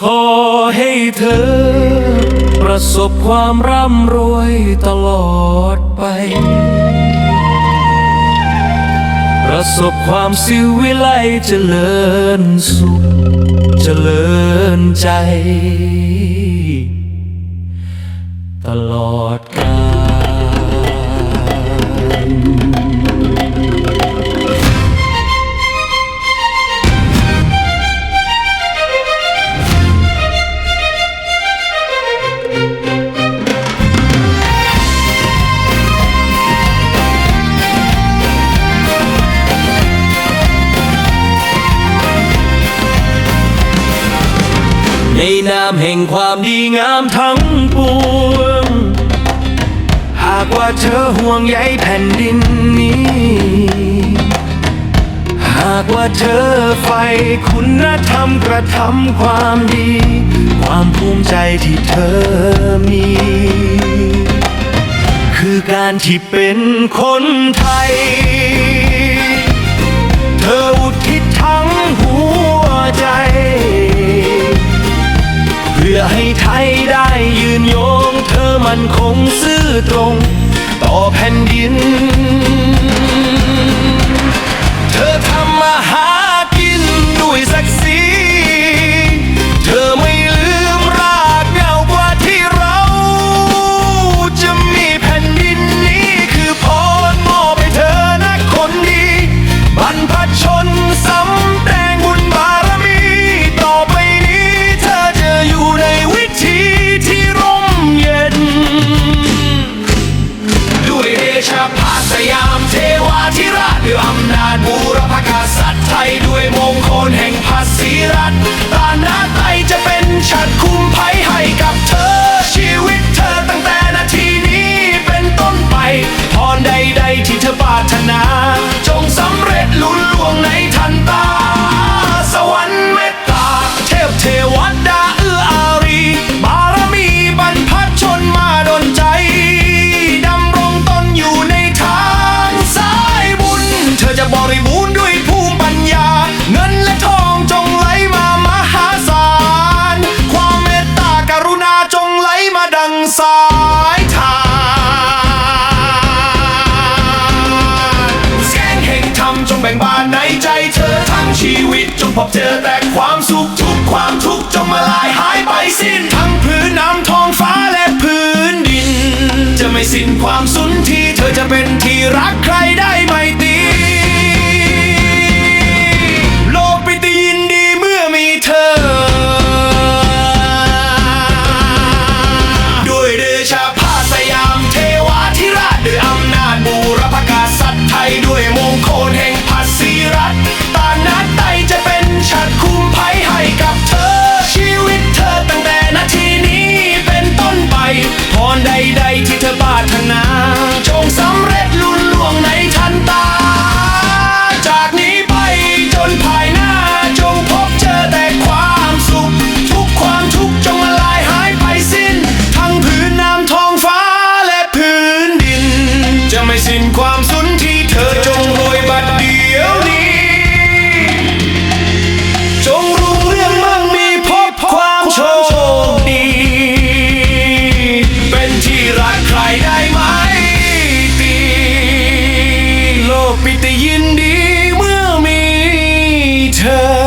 ขอให้เธอ ประสบความร่ำรวยตลอดไป ประสบความสิวิไลเจริญสุขเจริญใจ ตลอด นนามแห่งความดีงามทั้งปวง หากว่าเธอห่วงใยแผ่นดินนี้ หากว่าเธอใฝ่คุณธรรมกระทำความดี ความภูมิใจที่เธอมี คือการที่เป็นคนไทย นคงซื่อตรง ต่อแผ่นดิน มงคลแห่งภาษีรัฐตาหน้าไตจะเป็นฉัดคุมภัยให้กับเธอ ชีวิตเธอตั้งแต่นาทีนี้เป็นต้นไปพรใดๆที่เธอปรารถนาานในใจเธอทั้งชีวิตจงพบเจอแต่ความสุขทุกความทุกข์จงมาลายหายไปสิ้น ทั้งพื้นน้ำทองฟ้าและพื้นดิน จะไม่สิ้นความสุนทีเธอจะเป็นที่รักใครได้ไม่ ยินดีเมื่อมีเธอ